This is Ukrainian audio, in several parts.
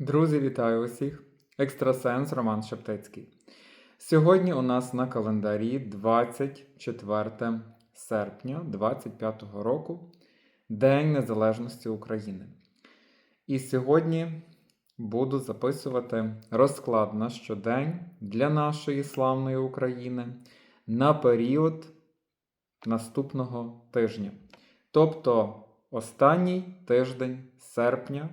Друзі, вітаю усіх! Екстрасенс Роман Шептицький. Сьогодні у нас на календарі 24 серпня 25 року, День Незалежності України. І сьогодні буду записувати розклад на щодень для нашої славної України на період наступного тижня. Тобто останній тиждень серпня,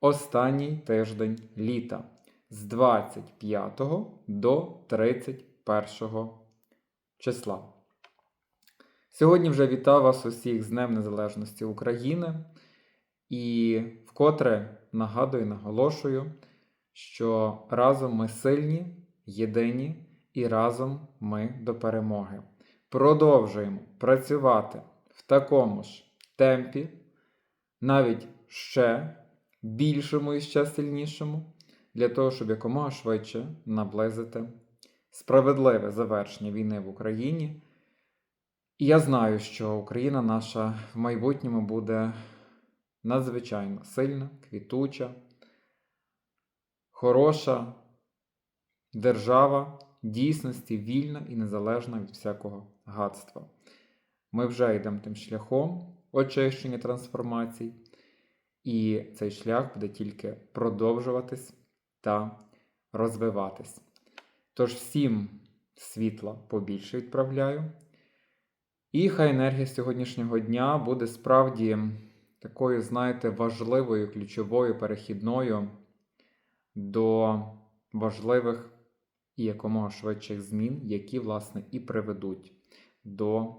останній тиждень літа з 25 до 31 числа. Сьогодні вже вітаю вас усіх з Днем Незалежності України і вкотре нагадую, наголошую, що разом ми сильні, єдині і разом ми до перемоги. Продовжуємо працювати в такому ж темпі, навіть ще більшому і ще сильнішому, для того, щоб якомога швидше наблизити справедливе завершення війни в Україні. І я знаю, що Україна наша в майбутньому буде надзвичайно сильна, квітуча, хороша держава дійсності вільна і незалежна від всякого гадства. Ми вже йдемо тим шляхом очищення трансформацій, і цей шлях буде тільки продовжуватись та розвиватись. Тож всім світла побільше відправляю. І хай енергія сьогоднішнього дня буде справді такою, знаєте, важливою, ключовою, перехідною до важливих і якомога швидших змін, які, власне, і приведуть до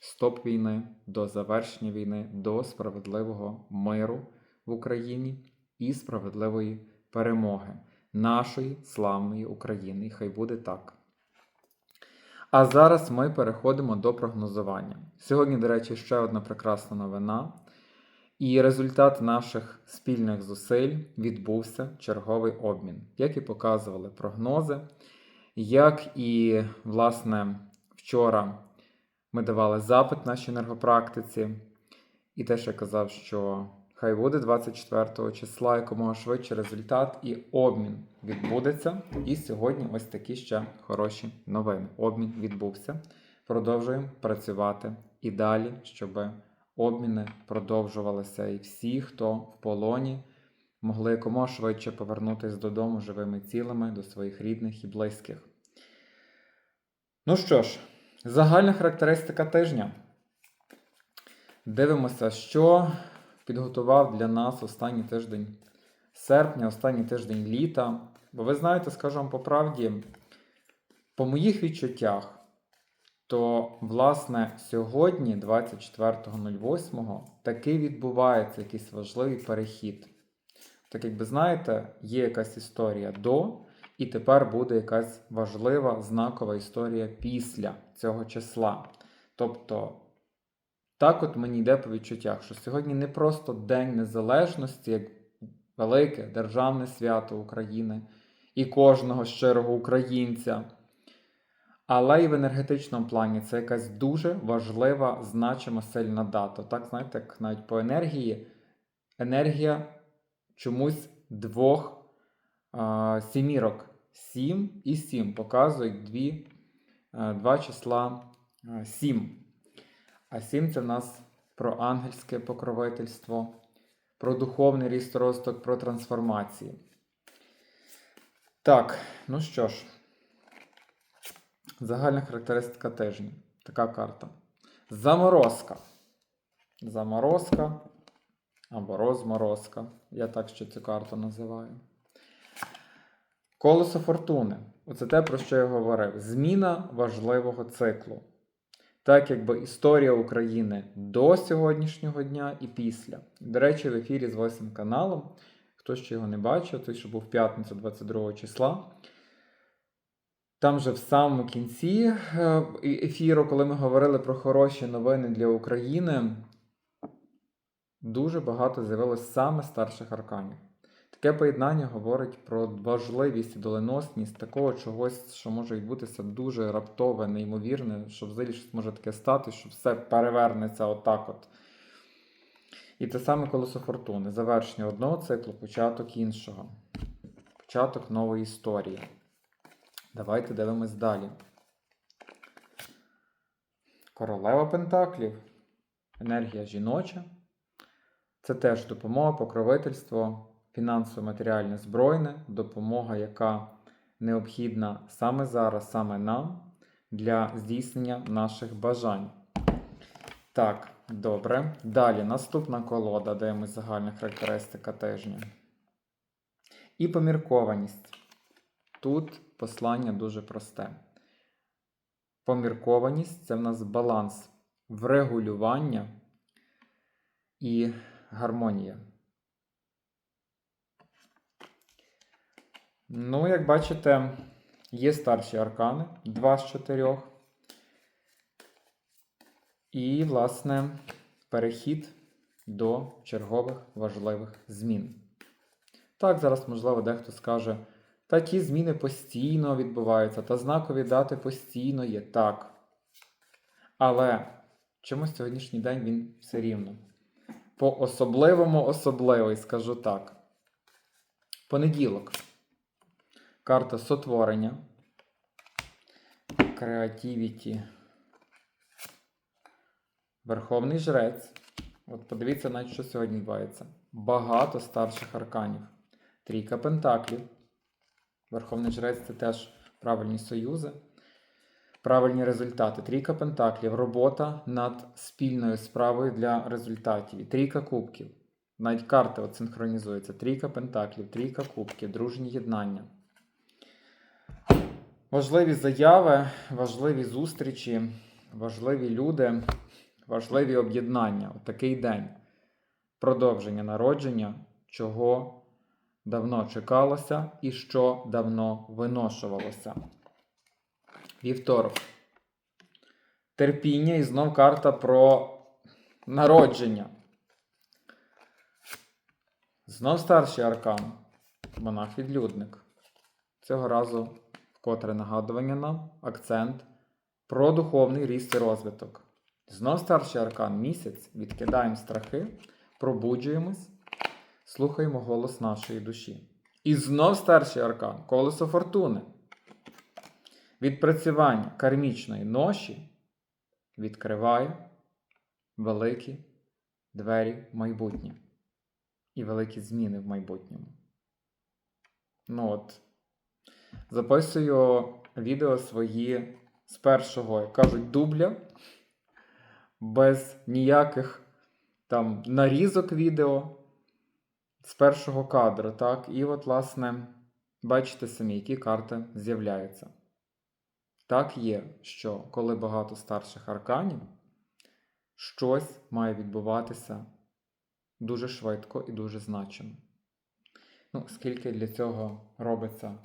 стоп війни, до завершення війни, до справедливого миру в Україні і справедливої перемоги нашої славної України. І хай буде так. А зараз ми переходимо до прогнозування. Сьогодні, до речі, ще одна прекрасна новина. І результат наших спільних зусиль відбувся черговий обмін, як і показували прогнози. Як і, власне, вчора ми давали запит нашій енергопрактиці, і теж я казав, що хай буде 24 числа якомога швидше результат і обмін відбудеться. І сьогодні ось такі ще хороші новини. Обмін відбувся. Продовжуємо працювати і далі, щоб обміни продовжувалися. І всі, хто в полоні, могли якомога швидше повернутися додому живими цілими до своїх рідних і близьких. Ну що ж, загальна характеристика тижня. Дивимося, що підготував для нас останній тиждень серпня, останній тиждень літа. Бо ви знаєте, скажу вам по правді, по моїх відчуттях, то, власне, сьогодні, 24.08, таки відбувається якийсь важливий перехід. Так, як ви знаєте, є якась історія до, і тепер буде якась важлива знакова історія після цього числа. Тобто, так от мені йде по відчуттях, що сьогодні не просто День Незалежності, як велике державне свято України і кожного щирого українця. Але і в енергетичному плані це якась дуже важлива, значима сильна дата. Так, знаєте, як навіть по енергії, енергія чомусь двох а, сімірок. 7 і 7 показують дві, а, два числа а, 7. А 7 це в нас про ангельське покровительство, про духовний ріст росток, про трансформації. Так, ну що ж, загальна характеристика тижня. Така карта. Заморозка. Заморозка або розморозка. Я так ще цю карту називаю. Колесо фортуни. Оце те, про що я говорив. Зміна важливого циклу. Так, якби історія України до сьогоднішнього дня і після. До речі, в ефірі з 8 каналом. Хто ще його не бачив, той, що був п'ятницю 22 числа. Там же в самому кінці е, ефіру, коли ми говорили про хороші новини для України, дуже багато з'явилось саме старших арканів. Таке поєднання говорить про важливість і доленосність такого чогось, що може відбутися дуже раптове, неймовірне, що взагалі щось може таке стати, що все перевернеться отак от. І те саме колесо фортуни. Завершення одного циклу, початок іншого. початок нової історії. Давайте дивимось далі. Королева Пентаклів. Енергія жіноча. Це теж допомога, покровительство, фінансово матеріальне збройне, допомога, яка необхідна саме зараз, саме нам для здійснення наших бажань. Так, добре. Далі наступна колода, дивимось загальна характеристика тижня. І поміркованість. Тут послання дуже просте. Поміркованість це в нас баланс врегулювання і гармонія. Ну, як бачите, є старші аркани, два з чотирьох. І, власне, перехід до чергових важливих змін. Так, зараз, можливо, дехто скаже, та ті зміни постійно відбуваються, та знакові дати постійно є. Так. Але чомусь сьогоднішній день він все рівно. По особливому особливий, скажу так. Понеділок. Карта сотворення. Креативіті. Верховний жрець. От подивіться, навіть що сьогодні відбувається. Багато старших арканів. Трійка пентаклів. Верховний жрець це теж правильні союзи. Правильні результати. Трійка пентаклів. Робота над спільною справою для результатів. І трійка кубків. Навіть карти от синхронізуються. Трійка пентаклів, трійка кубків, дружні єднання. Важливі заяви, важливі зустрічі, важливі люди, важливі об'єднання. От такий день. Продовження народження, чого давно чекалося і що давно виношувалося. Вівторок. Терпіння і знов карта про народження. Знов старший аркан. Монах-відлюдник. Цього разу вкотре нагадування нам акцент про духовний ріст і розвиток. Знов старший аркан місяць. Відкидаємо страхи, пробуджуємось, слухаємо голос нашої душі. І знов старший аркан колесо фортуни. Відпрацювання кармічної ноші відкриває великі двері в майбутнє і великі зміни в майбутньому. Ну от, записую відео свої з першого, як кажуть, дубля, без ніяких там нарізок відео з першого кадру, так? І от, власне, бачите самі, які карти з'являються. Так є, що коли багато старших арканів, щось має відбуватися дуже швидко і дуже значимо. Ну, скільки для цього робиться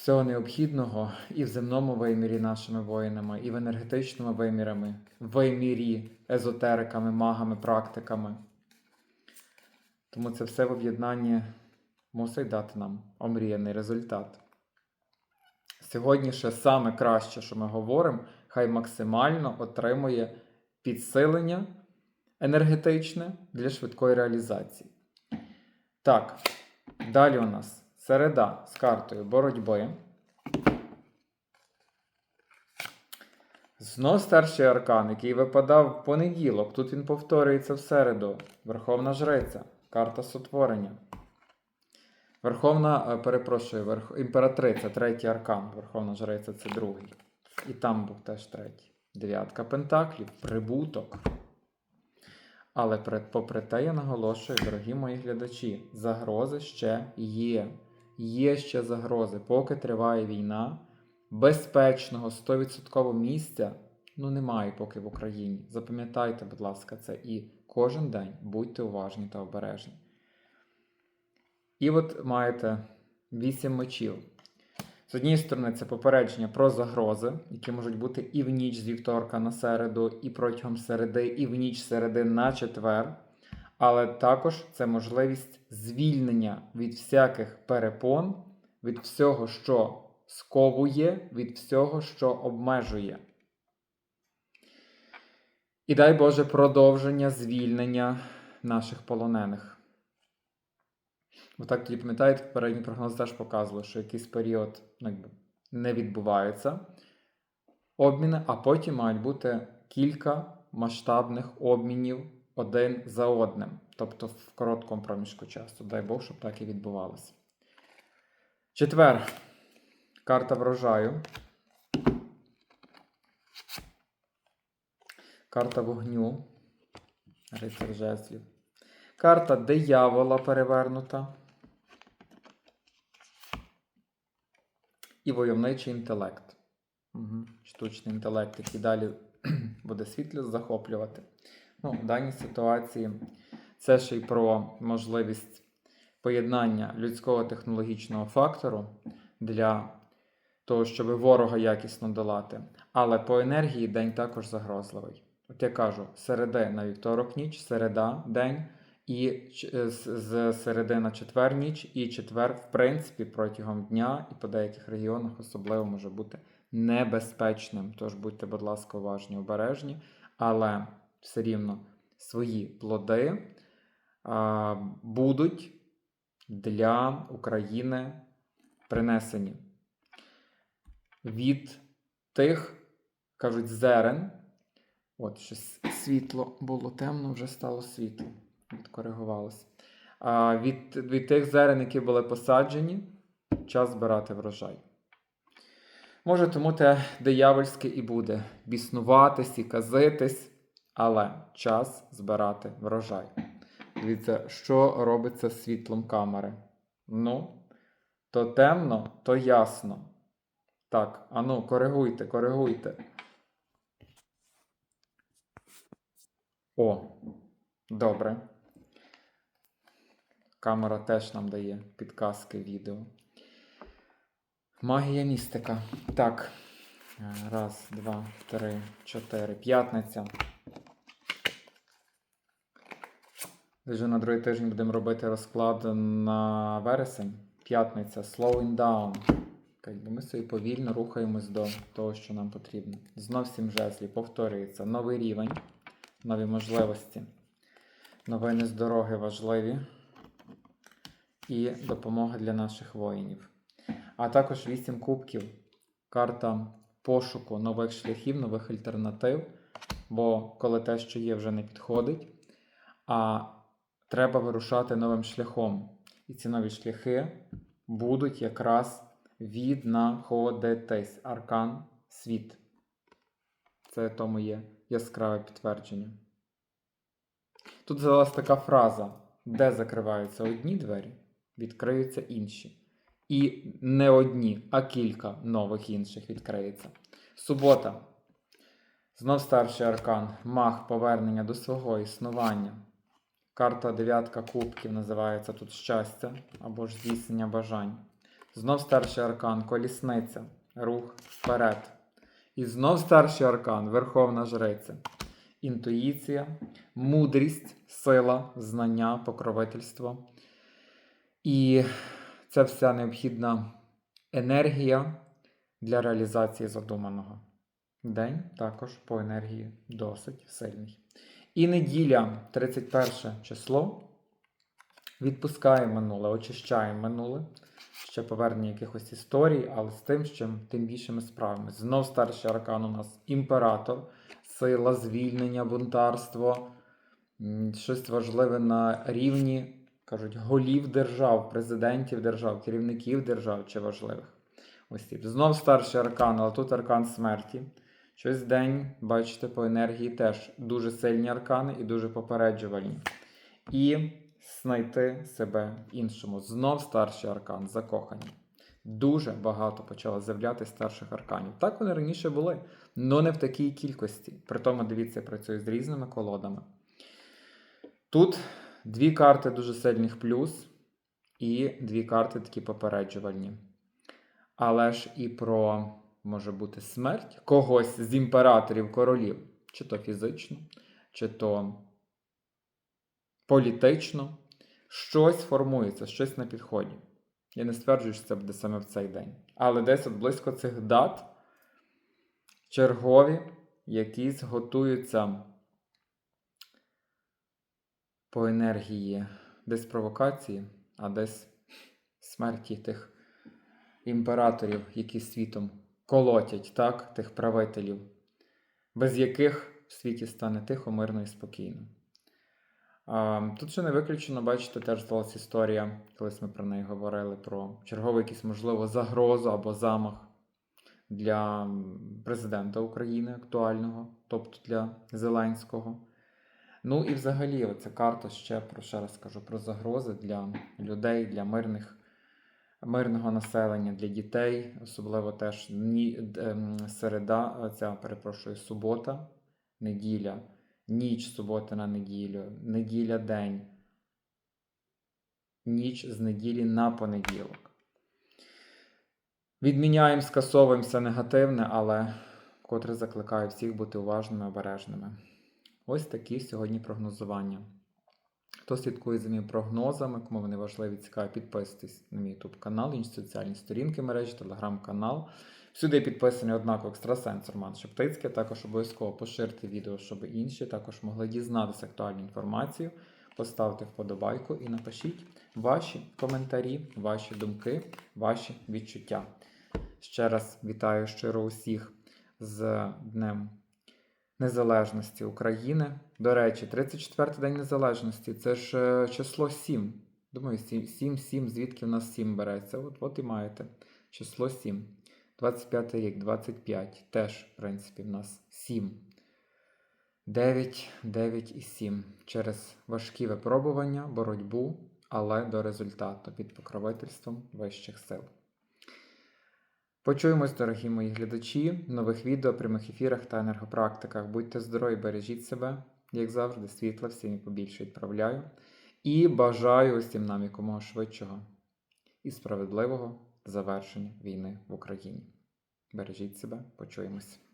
всього необхідного і в земному вимірі нашими воїнами, і в енергетичному вимірами, вимірі езотериками, магами, практиками. Тому це все в об'єднанні мусить дати нам омріяний результат. Сьогодні ще саме краще, що ми говоримо, хай максимально отримує підсилення енергетичне для швидкої реалізації. Так, далі у нас середа з картою боротьби. Знов старший аркан, який випадав в понеділок. Тут він повторюється в середу. Верховна Жриця. Карта сотворення. Верховна, е, перепрошую, верх... імператриця, третій аркан. Верховна Жриця це другий. І там був теж третій. Дев'ятка пентаклів, прибуток. Але попри те, я наголошую, дорогі мої глядачі, загрози ще є. Є ще загрози. Поки триває війна, безпечного 100% місця ну немає поки в Україні. Запам'ятайте, будь ласка, це і кожен день будьте уважні та обережні. І от маєте вісім мечів. З однієї сторони, це попередження про загрози, які можуть бути і в ніч з вівторка на середу, і протягом середи, і в ніч середи на четвер. Але також це можливість звільнення від всяких перепон, від всього, що сковує, від всього, що обмежує. І дай Боже продовження звільнення наших полонених. Бо так тоді пам'ятаєте, попередній прогноз теж показував, що якийсь період ну, не відбувається обміни, а потім мають бути кілька масштабних обмінів один за одним, тобто в короткому проміжку часу. Дай Бог, щоб так і відбувалося. Четвер. Карта врожаю. Карта вогню. Рицар жезлів. Карта диявола перевернута. І войовничий інтелект. Угу. Штучний інтелект, який далі буде світло захоплювати. Ну, в даній ситуації це ще й про можливість поєднання людського технологічного фактору для того, щоб ворога якісно долати. Але по енергії день також загрозливий. От я кажу, середи на вівторок ніч, середа день, і з з середи на четвер ніч, і четвер, в принципі, протягом дня і по деяких регіонах особливо може бути небезпечним. Тож будьте, будь ласка, уважні, обережні, але все рівно свої плоди а, будуть для України принесені від тих, кажуть, зерен. От щось світло було темно, вже стало світло. Відкоригувалося. А від, від тих зерен, які були посаджені, час збирати врожай. Може, тому те диявольське і буде біснуватись і казитись, але час збирати врожай. Дивіться, що робиться з світлом камери. Ну, то темно, то ясно. Так, ану, коригуйте, коригуйте. О, добре. Камера теж нам дає підказки відео. Магія містика. Так. Е, Раз, два, три, чотири. П'ятниця. Вже на другий тиждень будемо робити розклад на вересень. П'ятниця. Slowing down. Ми собі повільно рухаємось до того, що нам потрібно. Знов сім жезлі. Повторюється. Новий рівень, нові можливості. Новини з дороги важливі. І допомога для наших воїнів. А також 8 кубків. Карта пошуку нових шляхів, нових альтернатив. Бо коли те, що є, вже не підходить, а треба вирушати новим шляхом. І ці нові шляхи будуть якраз віднаходитись. Аркан світ. Це тому є яскраве підтвердження. Тут задалась така фраза, де закриваються одні двері, відкриються інші. І не одні, а кілька нових інших відкриється. Субота. Знов старший аркан. Маг повернення до свого існування. Карта дев'ятка кубків називається тут щастя або ж здійснення бажань. Знов старший аркан колісниця. Рух вперед. І знов старший аркан Верховна Жриця. Інтуїція, мудрість, сила, знання, покровительство. І це вся необхідна енергія для реалізації задуманого. День також по енергії досить сильний. І неділя, 31 число. Відпускаємо минуле, очищаємо минуле. Ще повернення якихось історій, але з тим, чим тим більше ми справимося. Знов старший аркан у нас імператор, сила, звільнення, бунтарство, щось важливе на рівні кажуть, голів держав, президентів держав, керівників держав чи важливих осіб. Знов старший аркан, але тут аркан смерті. Щось день, бачите, по енергії теж дуже сильні аркани і дуже попереджувальні. І знайти себе іншому. Знов старший аркан, закохані. Дуже багато почало з'являтися старших арканів. Так вони раніше були, але не в такій кількості. Притому, дивіться, я працюю з різними колодами. Тут Дві карти дуже сильних плюс, і дві карти такі попереджувальні. Але ж і про може бути смерть когось з імператорів королів, чи то фізично, чи то політично. Щось формується, щось на підході. Я не стверджую, що це буде саме в цей день. Але десь от близько цих дат чергові якісь готуються по енергії десь провокації а десь смерті тих імператорів, які світом колотять, так, тих правителів, без яких в світі стане тихо, мирно і спокійно. Тут ще не виключено, бачите, теж сталася історія, колись ми про неї говорили, про чергову якусь, можливо, загрозу або замах для президента України актуального, тобто для Зеленського. Ну і взагалі, оця карта ще про ще раз кажу про загрози для людей, для мирних, мирного населення, для дітей, особливо теж ні, ем, середа, ця, перепрошую, субота, неділя, ніч субота на неділю, неділя день, ніч з неділі на понеділок. Відміняємо, скасовуємо все негативне, але вкотре закликаю всіх бути уважними, обережними. Ось такі сьогодні прогнозування. Хто слідкує за моїми прогнозами, кому вони важливі, цікаві, підписуйтесь на мій YouTube канал, інші соціальні сторінки мережі, телеграм-канал. Всюди підписаний однаково екстрасенс Роман Шептицький. Також обов'язково поширте відео, щоб інші також могли дізнатися актуальну інформацію. Поставте вподобайку і напишіть ваші коментарі, ваші думки, ваші відчуття. Ще раз вітаю щиро усіх з Днем Незалежності України. До речі, 34-й День Незалежності це ж е, число 7. Думаю, 7, 7, 7 звідки в нас 7 береться? От, от і маєте. Число 7. 25 рік, 25. Теж, в принципі, в нас 7. 9, 9 і 7. Через важкі випробування, боротьбу, але до результату під покровительством вищих сил. Почуємось, дорогі мої глядачі, в нових відео, прямих ефірах та енергопрактиках. Будьте здорові, бережіть себе, як завжди, світла всім і побільше відправляю. І бажаю усім нам якомога швидшого і справедливого завершення війни в Україні. Бережіть себе, почуємось.